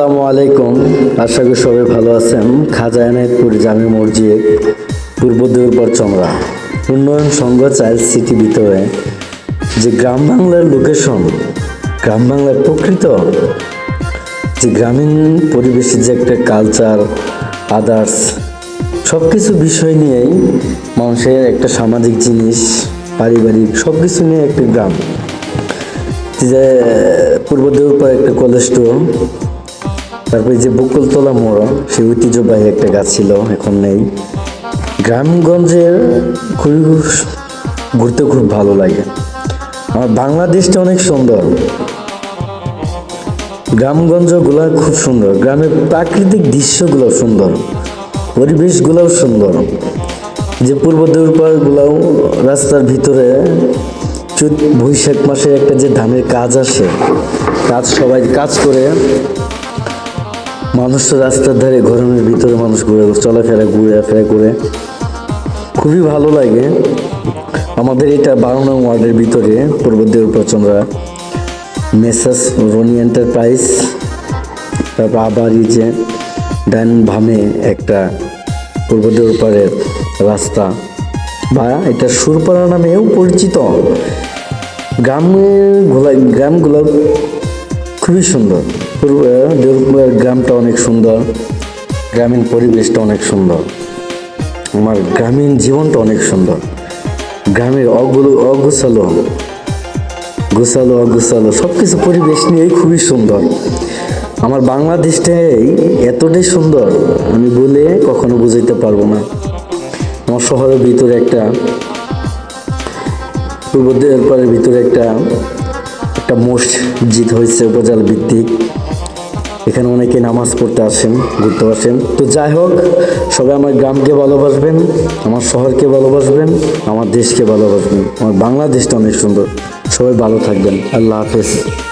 আসসালামু আলাইকুম। আশা করি সবাই ভালো আছেন। খাজা এনায়তপুর জামি মসজিদ, পূর্ব দুর্বর চমড়া উন্নয়ন সংঘ চাইল্ড সিটি ভিতরে। যে গ্রাম বাংলার লোকেশন গ্রাম বাংলার প্রকৃত, যে গ্রামীণ পরিবেশে যে একটা কালচার আদার্স সব কিছু বিষয় নিয়েই মানুষের একটা সামাজিক জিনিস, পারিবারিক সব কিছু নিয়ে একটা গ্রাম। যে পূর্ব দেউরপাড় একটা কলেস্টোর তারপরে যে বকুলতলা মোড়, সেই ঐতিহ্যবাহী একটা গাছ ছিল, এখন নেই। গ্রামগঞ্জের খুবই ঘুরতে খুব ভালো লাগে। আমার বাংলাদেশটা অনেক সুন্দর। গ্রামগঞ্জগুলো খুব সুন্দর। গ্রামের প্রাকৃতিক দৃশ্যগুলো সুন্দর। পরিবেশগুলোও সুন্দর। যে পূর্ব দেউরপাড়গুলোও রাস্তার ভিতরে চৈত বৈশাখ মাসে একটা যে ধানের কাজ আসে, কাজ সবাই কাজ করে মানুষ তো রাস্তার ধারে গরমের ভিতরে মানুষ ঘুরে চলাফেরা ঘুরে ফেরা করে। খুবই ভালো লাগে। আমাদের এটা বারো নং ওয়ার্ডের ভিতরে, পূর্ব দেউরপাড় চন্দ্রা মেসাস রনি এন্টারপ্রাইজ, তারপর আবার এই যে ডান ভামে একটা পূর্ব দেউরপাড়ের রাস্তা। বা এটা সুরপাড়া নামেও পরিচিত। গ্রামেরগুলা গ্রামগুলো খুবই সুন্দর। গ্রামটা অনেক সুন্দর। গ্রামীণ পরিবেশটা অনেক সুন্দর। আমার গ্রামীণ জীবনটা অনেক সুন্দর। গ্রামের অগুলো অগুছালো গোছালো, অগোছালো সব কিছু পরিবেশ নিয়েই খুবই সুন্দর। আমার বাংলাদেশটাই এতটাই সুন্দর, আমি বলে কখনো বুঝাইতে পারব না। আমার শহরের ভিতরে একটা, পূর্ব দেওয়ার ভিতরে একটা একটা মসজিদ হয়েছে উপজেলা ভিত্তিক। এখানে অনেকে নামাজ পড়তে আসেন, ঘুরতে আসেন। তো যাই হোক, সবাই আমার গ্রামকে ভালোবাসবেন, আমার শহরকে ভালোবাসবেন, আমার দেশকে ভালোবাসবেন। আমার বাংলাদেশটা অনেক সুন্দর। সবাই ভালো থাকবেন। আল্লাহ হাফেজ।